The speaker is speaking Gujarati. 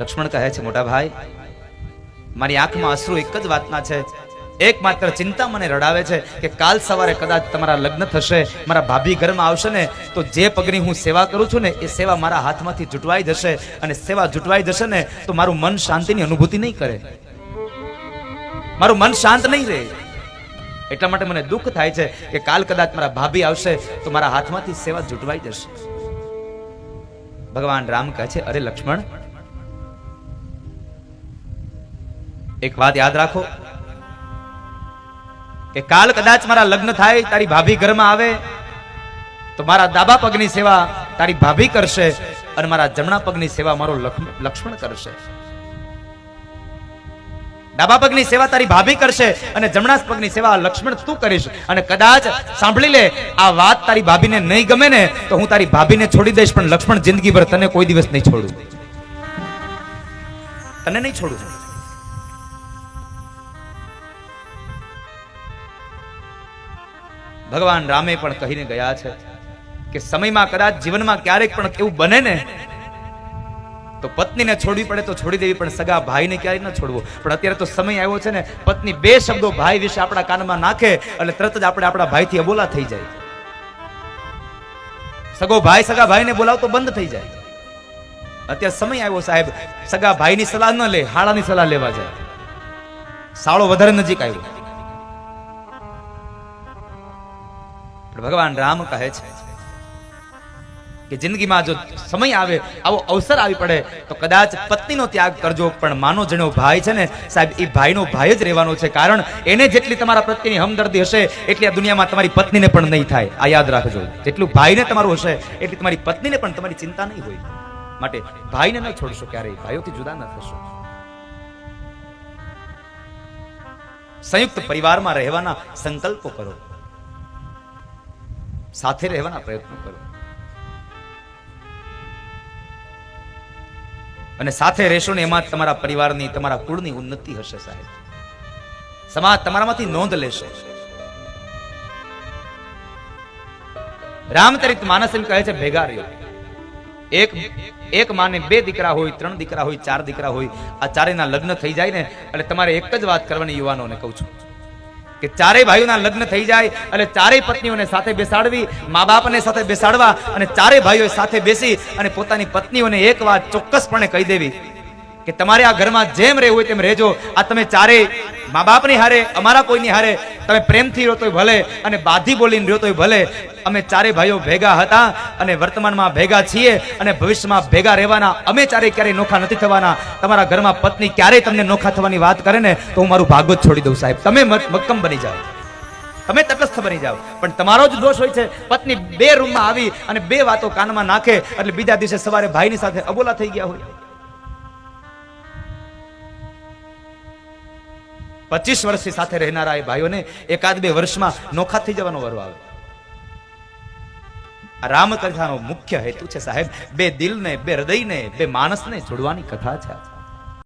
લક્ષ્મણ કહે છે, મોટા ભાઈ, મારી આંખમાં અશ્રુ એક જ વાતના છે. એકમાત્ર ચિંતા મને રડાવે છે કે કાલ સવારે કદાચ તમારા લગ્ન થશે, મારા ભાભી ઘરમાં આવશે ને, તો જે પગની હું સેવા કરું છું ને, એ સેવા મારા હાથમાંથી જૂટવાઈ જશે અને સેવા જૂટવાઈ જશે ને, તો મારું મન શાંતિની અનુભૂતિ નહીં કરે. મારું મન શાંત નહીં રહે. એટલા માટે મને દુઃખ થાય છે કે કાલ કદાચ મારા ભાભી આવશે, તો મારા હાથમાંથી સેવા જૂટવાઈ જશે. ભગવાન રામ કહે છે, અરે લક્ષ્મણ એક વાત યાદ રાખો, કે કાલ કદાચ મારા લગ્ન થાય, તારી ભાભી ઘરમાં આવે, તો મારા ડાબા પગની સેવા તારી ભાભી કરશે અને મારા જમણા પગની સેવા મારો લક્ષ્મણ કરશે. ડાબા પગની સેવા તારી ભાભી કરશે અને જમણા પગની સેવા લક્ષ્મણ તું કરીશ. અને કદાચ સાંભળી લે, આ વાત તારી ભાભીને નહીં ગમે ને, તો હું તારી ભાભીને છોડી દઈશ, પણ લક્ષ્મણ જિંદગીભર તને કોઈ દિવસ નહીં છોડું. તને નહીં છોડું. ભગવાન રામે પણ કહીને ગયા છે કે સમયમાં કદાચ જીવનમાં ક્યારેક પણ એવું બને ને, તો પત્નીને છોડવી પડે તો છોડી દેવી, પણ સગા ભાઈને ક્યારેય ન છોડવો. પણ અત્યારે તો સમય આવ્યો છે ને, પત્ની બે શબ્દો ભાઈ વિશે આપણા કાનમાં નાખે એટલે તરત જ આપણે આપણા ભાઈથી અબોલા થઈ જાય. સગો ભાઈ સગા ભાઈને બોલાવતો બંધ થઈ જાય. અત્યારે સમય આવ્યો સાહેબ, સગા ભાઈની સલાહ ન લે હાડાની સલાહ લેવા જાય. સાળો વધારે નજીક આવ્યો. ભગવાન રામ કહે છે કે જિંદગીમાં જો સમય આવે, આવો અવસર આવી પડે, તો કદાચ પત્નીનો ત્યાગ કરજો. પણ માનો જેનો ભાઈ છે ને, સાહેબ, એ ભાઈનો ભાઈ જ રહેવાનો છે. કારણ એને જેટલી તમારા પ્રત્યેની હમદર્દી હશે, એટલી આ દુનિયામાં તમારી પત્નીને પણ નહીં થાય. આ યાદ રાખજો. જેટલું ભાઈને તમારું હશે, એટલી તમારી પત્નીને પણ તમારી ચિંતા નહીં હોય. માટે ભાઈને ન છોડશો ક્યારેય. ભાઈઓથી જુદા ન થશો. સંયુક્ત પરિવારમાં રહેવાના સંકલ્પો કરો. સાથે રહેવાના પ્રયત્નો કરો. અને સાથે રહેશો ને એમાં તમારા પરિવારની, તમારા કુળની ઉન્નતિ હશે સાહેબ. સમાજ તમારામાંથી નોંધ લેશે. રામચરિત માનસ એમ કહે છે ભેગા રહ્યો એક એક માને બે દીકરા હોય, ત્રણ દીકરા હોય, ચાર દીકરા હોય, આ ચારેયના લગ્ન થઈ જાય ને, એટલે તમારે એક જ વાત કરવાની યુવાનોને કહું છું. કે ચારેય ભાઈઓના લગ્ન થઈ જાય એટલે ચારેય પત્નીઓને સાથે બેસાડવી મા બાપને સાથે બેસાડવા અને ચારેય ભાઈઓ સાથે બેસી અને પોતાની પત્નીઓને એક વાત ચોક્કસપણે કહી દેવી. કે તમારે આ ઘરમાં જેમ રહેવું હોય તેમ રહેજો. આ તમે ચારેય મા બાપની હારે, અમારા કોઈની હારે, તમે પ્રેમથી રહો તોય ભલે અને બાધી બોલીને રહ્યો તોય ભલે. અમે ચારે ભાઈઓ ભેગા હતા અને વર્તમાનમાં ભેગા છીએ અને ભવિષ્યમાં ભેગા રહેવાના. અમે ચારેય ક્યારેય નોખા નથી થવાના. તમારા ઘરમાં પત્ની ક્યારેય તમને નોખા થવાની વાત કરે ને તો હું મારું ભાગવત છોડી દઉં સાહેબ. તમે મક્કમ બની જાઓ. તમે તટસ્થ બની જાઓ. પણ તમારો જ દોષ હોય છે. પત્ની બે રૂમમાં આવી અને બે વાતો કાનમાં નાખે એટલે બીજા દિવસે સવારે ભાઈની સાથે અબોલા થઈ ગયા હોય. પચીસ વર્ષથી સાથે રહેનારા એ ભાઈઓને એકાદ બે વર્ષમાં નોખા થઈ જવાનો વારો આવે રામકથાનો મુખ્ય હેતુ છે સાહેબ, બે દિલને, બે હૃદયને, બે માણસને જોડવાની કથા છે.